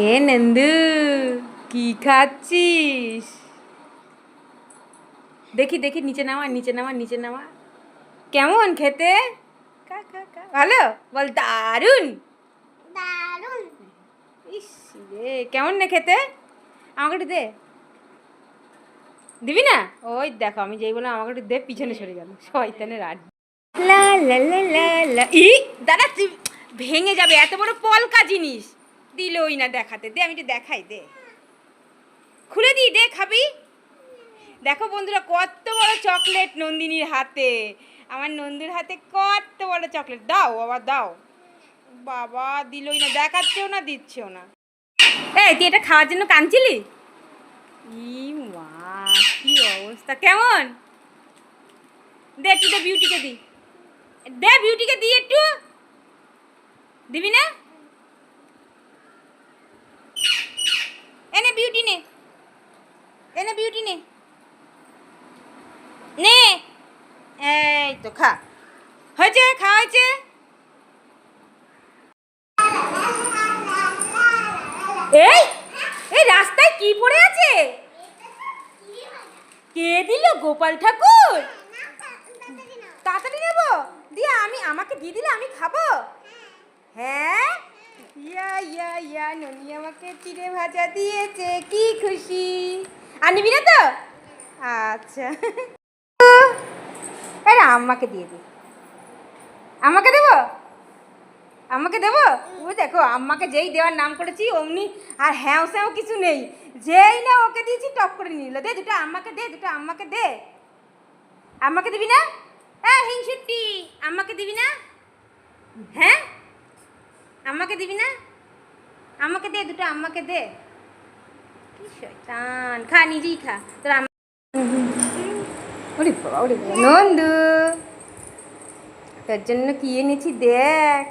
এ নন্দু কি খাচ্ছিস দেখি দেখি নিচে নামা নিচে নামা নিচে নামা। কেমন খেতে? কা, কা, কা। ভালো? বল দারুণ দারুণ। ইস রে কেমন না খেতে? আমাকে একটু দে। দিবি না? ওই দেখো আমি যেই বললাম আমাকে একটু দে পিছনে সরে গেল। শয়তানের আড লা লা লা লা ই দাদা তুই ভেঙে যাবে এত বড় পলকা জিনিস। দিলই না দেখাতে। দে, আমি একটু দেখাই, দে। খুলে দিই, দে, খাবি? দেখো বন্ধুরা, কত বড় চকলেট নন্দিনীর হাতে। আমার নন্দুর হাতে কত বড় চকলেট দাও, বাবা দাও। বাবা, দিলই না, দেখাচ্ছেও না, দিচ্ছেও না। এই, তুই এটা খাওয়ার জন্য কাঁদছিলি? মা, কি অবস্থা, কেমন? দে, একটু দে বিউটিকে দি। দে বিউটিকে দি একটু। দিবি না? এনে বিউটি নে। এনে বিউটি নে। নে। এই তো খা। হয়েছে খাওয়া হয়েছে। এই এই রাস্তায় কি পড়ে আছে? কে দিল গোপাল ঠাকুর? তাড়াতাড়ি নেব। দিয়ে আমি, আমাকে দিয়ে দিলে আমি খাব? হ্যাঁ? ইয়া ইয়া ইয়া, ননি আমাকে চিড়ে ভাজা দিয়েছে, কি খুশি। আর নিবি না তো? আচ্ছা। আরে আম্মাকে দিয়ে দে। আমাকে দেবো? আমাকে দেবো? ও দেখো আম্মাকে যেই দেওয়ার নাম করেছি, অমনি আর হ্যাঁ স্যাও কিছু নেই। যেই না ওকে দিয়েছি, টপ করে নিল। দে দুটো আম্মাকে দে, দুটো আম্মাকে দে। আম্মাকে দিবি না? হ্যাঁ হিংসুটি আম্মাকে দিবি না? হ্যাঁ? আম্মাকে দিবি না? আমাকে দে দুটো আম্মাকে দে। কি শয়তান? খা নিজেই খা। তোর আম্মা ওরে বাবা ওরে বাবা। নন্দু তোর জন্য কি এনেছি দেখ।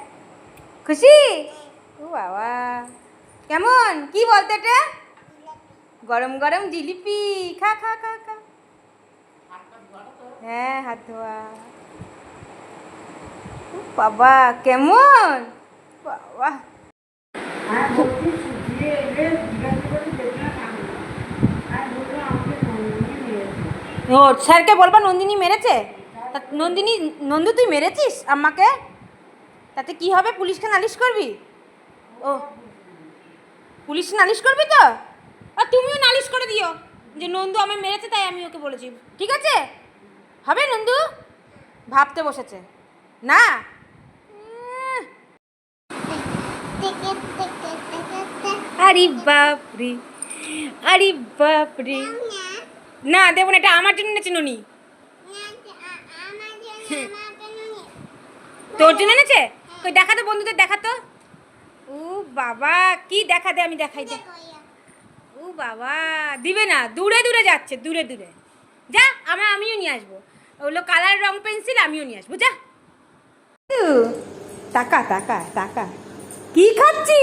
খুশি? ও বাবা। কেমন? কি বলতে এটা? গরম গরম জিলিপি। খা খা খা খা। হ্যাঁ হাত ধোয়া। বাবা কেমন? বাবা। ও, স্যারকে বলবা নন্দিনী মেরেছে? নন্দিনী, নন্দু তুই মেরেছিস আমাকে তাতে কি হবে? পুলিশকে নালিশ করবি? ও পুলিশ নালিশ করবি তো? আর তুমিও নালিশ করে দিও যে নন্দু আমায় মেরেছে তাই আমি ওকে বলেছি। ঠিক আছে? হবে নন্দু? ভাবতে বসেছে। না উম, টেকে টেকে টেকে টেকে আরে বাপরে আরে বাপরে। না দেবো না এটা আমার জন্য এনেছে ননি তোর জন্য এনেছে? কই দেখা তো বন্ধুদের দেখা তো। ও বাবা কি দেখা দে আমি দেখাই দে। ও বাবা দিবে না দূরে দূরে যাচ্ছে দূরে দূরে। যা আমার আমিও নিয়ে আসব। ওগুলো কালার রং পেন্সিল আমিও নিয়ে আসব যা। টাকা টাকা টাকা কি খাচ্ছি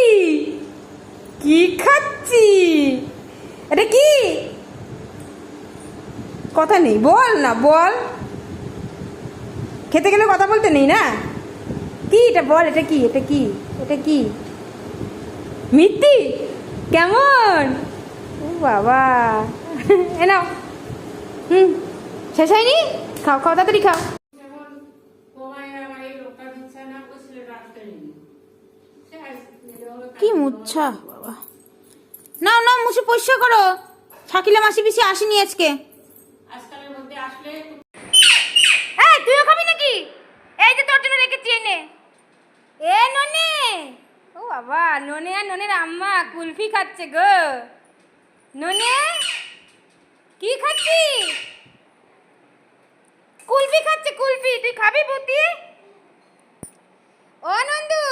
কি খাচ্ছি? এটা কি? কথা নেই, বল না, বল। খেতে গেলে কথা বলতে নেই না? কি এটা বল, এটা কি এটা কি এটা কি? মিথ্যি কেমন? ও বাবা। এ নাও। হুম, শেষ হয়নি? খাও খাও, তাড়াতাড়ি খাও। কি মুচ্ছা? নাও নাও, মুছে পরিষ্কার করো। শাকিলা মাসি পিসি আসেনি আজকে। ননের আম্মা কুলফি খাচ্ছে গো। ননে, কি খাচ্ছি? কুলফি কুলফি। তুই খাবি পুতি ও, নন্দু।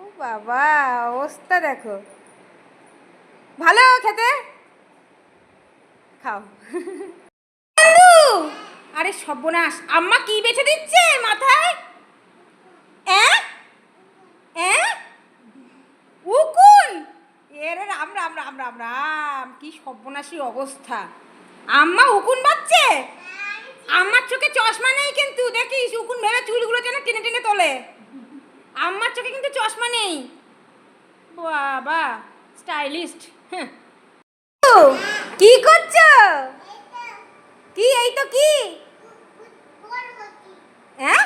ও বাবা অবস্থা দেখো। ভালো খেতে? খাও। আরে! সর্বনাশ আম্মা কি বেছে দিচ্ছে মাথায়? উকুন এর রাম রাম রাম রাম রাম কি সর্বনাশী অবস্থা। আম্মা উকুন বাচ্ছে আমার চোখে চশমা নেই কিন্তু দেখিস উকুন ভেবে চুলগুলো যেন টেনে টেনে তোলে। আমার চোখে কিন্তু চশমা নেই। বাবা স্টাইলিস্ট কি করছ? কি, এই তো কি? হ্যাঁ?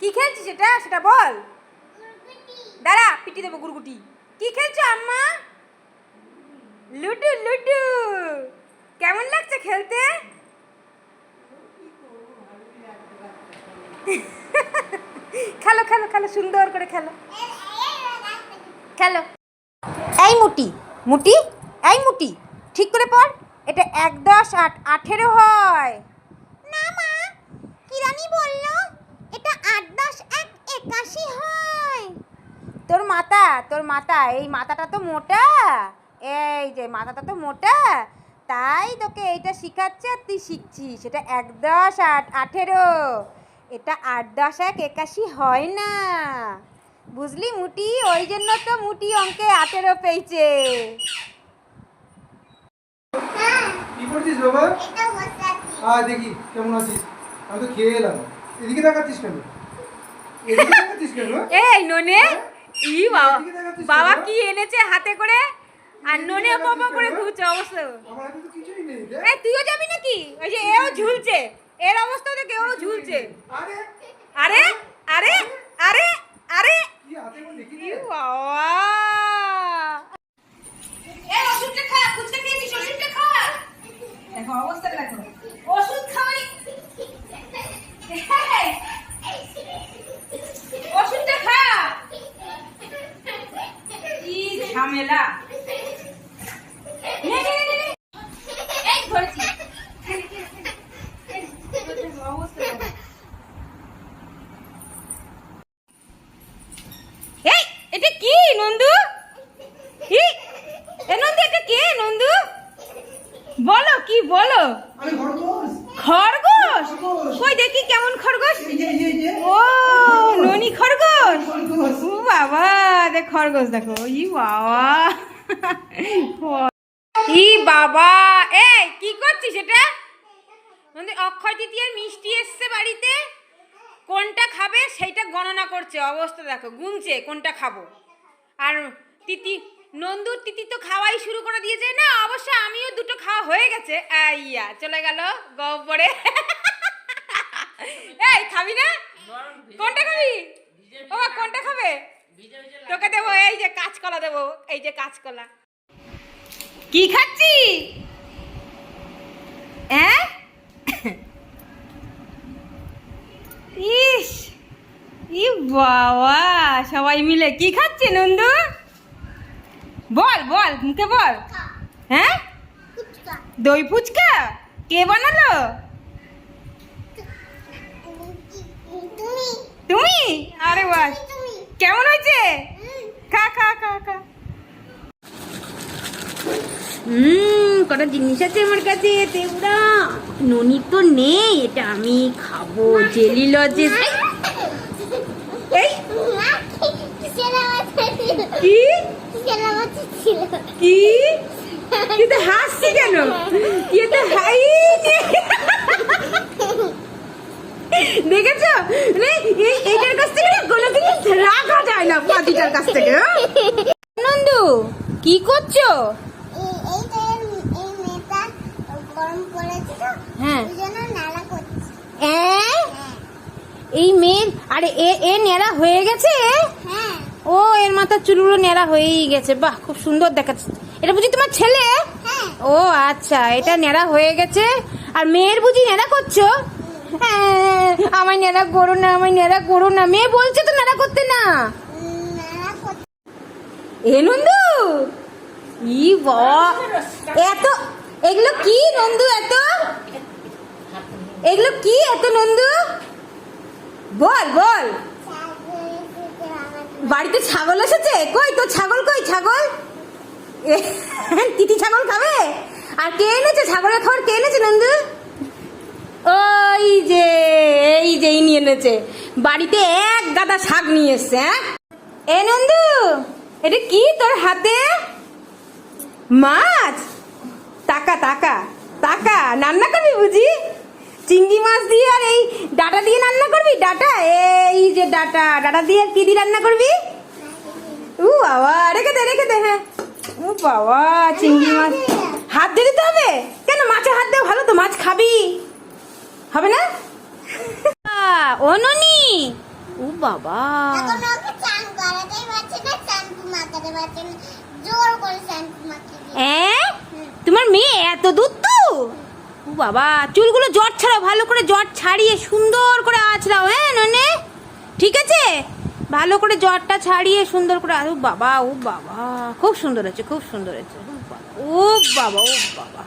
কি খেলছিস সেটা? সেটা বল। দাঁড়া, পিটি দেবো গুরগুটি কি খেলছো আম্মা? Ludo ludo. কেমন লাগছে খেলতে? খেলো খেলো সুন্দর করে খেলো। খেলো। এই মুটি মুটি এই মুটি ঠিক করে পড়। এটা এক দশ আট আঠেরো হয়। না মা কিরানি বলল এটা আট দশ এক একাশি হয়। তোর মাথা তোর মাথা এই মাথাটা তো মোটা। এই যে মাথাটা তো মোটা। তাই তোকে এইটা শিখাচ্ছে আর তুই শিখছিস। সেটা এক দশ আট আঠেরো। এটা আট দশ এক একাশি হয় না। বুঝলি মুটি? ওই জন্য তো মুটি অঙ্কে আঠেরো পেয়েছে। হ্যাঁ কি করছিস বাবা? আয় দেখি কেমন আছিস? আমি তো খেয়ে এলাম। এদিকে তাকাচ্ছিস কেন? এদিকে তাকাচ্ছিস কেন? এই ননে ই বাবা বাবা কি এনেছে হাতে করে? আর ননে পাপা করে ঘুরছে অবশ্য। আমার হাতে তো কিছুই নেই। এই তুইও যাবি নাকি? ওই যে এও ঝুলছে। এর অবস্থা কেউ ঝুলছে। আরে। আরে আরে আরে দেখি খা। দেখো অবস্থা দেখো। ওষুধ খাওয়াই ওষুধটা খা কি ঝামেলা নে, নে, নে, নে। এই ধরেছি অবস্থা দেখো। এই এটা কি নন্দু কি এ নন্দু এটা কে নন্দু বলো কি বলো আমি খরগোশ। কই দেখি কেমন খরগোশ। ও ননি খরগোশ। ও বাবা দেখ খরগোশ দেখো। ই বাবা। ই বাবা। এই কি করছিস এটা? নন্দী অক্ষয় তৃতীয়ার মিষ্টি এসছে বাড়িতে। কোনটা খাবে? সেইটা গণনা করছে। অবস্থা দেখো গুনছে কোনটা খাব। আর তিতি নন্দুর তিতি তো খাওয়াই শুরু করে দিয়েছে। না অবশ্য আমিও দুটো খাওয়া হয়ে গেছে। আইয়া চলে গেল গব্বরে এই খাবি না? কোনটা খাবি? ও কোনটা খাবে? তোকে দেবো এই যে কাঁচকলা দেবো এই যে কাঁচকলা। কি খাচ্ছি? হ্যাঁ ইস ই বাবা সবাই মিলে কি খাচ্ছে নন্দু? বল বল মুখে বল। হ্যাঁ? দই ফুচকা? কে বানালো? তুমি? আরে তুমি কেমন হয়েছে? খা খা খা খা। হুম কটা জিনিস আছে আমার কাছে তেউরা ননি তো নেই এটা আমি খাব জেলি এই। কি? কি? তুই হাসছি কেন? তুই হাই দেখেছ? মানে এই কাছ থেকে কোনো কিছু রাখা যায় না পাতিটার কাছ থেকে হ্যাঁ? নন্দু কি করছ? হ্যাঁ। এই মেয়ের আরে এ এ ন্যাড়া হয়ে গেছে? ও এর মাথার চুলগুলো ন্যাড়া হয়েই গেছে। বাহ খুব সুন্দর দেখাচ্ছে। এটা বুঝি তোমার ছেলে? ও আচ্ছা এটা ন্যাড়া হয়ে গেছে। আর মেয়ের বুঝি নেড়া করছ? হ্যাঁ, আমায় ন্যাড়া করো না আমায় ন্যাড়া করো না। মেয়ে বলছে তো ন্যাড়া করতে না। এ নন্দু! ই এত এগুলো কি নন্দু এত? এগুলো কি এত নন্দু? বল বল। বাড়িতে ছাগল এসেছে? কই তো ছাগল কই? ছাগল? এ, তিতি ছাগল খাবে? আর কে এনেছে? ছাগলের খাবার কে এনেছে নন্দু? ওই যে এই যে এই নিয়ে এনেছে। বাড়িতে এক গাদা শাক নিয়ে এসছে হ্যাঁ? এ নন্দু এটা কি তোর হাতে? মাছ? টাকা টাকা টাকা রান্না করবি বুঝি? চিংড়ি মাছ দিয়ে আর এই ডাটা দিয়ে রান্না করবি? ডাটা? এই যে ডাটা ডাটা দিয়ে কি দিয়ে রান্না করবি? উ বাবা রেখে দে রেখে দে হ্যাঁ। ও বাবা চিংড়ি মাছ। হাত দিয়ে দিতে হবে? কেন মাছে হাত দেওয়া ভালো তো মাছ খাবি? হবে না? ও ননি ও বাবা। হ্যাঁ তোমার মেয়ে এত দূর তো? ও বাবা চুলগুলো জট ছাড়াও ভালো করে জট ছাড়িয়ে সুন্দর করে আঁচড়াও হ্যাঁ ননে? ঠিক আছে? ভালো করে জ্বরটা ছাড়িয়ে সুন্দর করে ও বাবা ও বাবা। খুব সুন্দর হয়েছে, খুব সুন্দর হয়েছে। ও বাবা ও বাবা।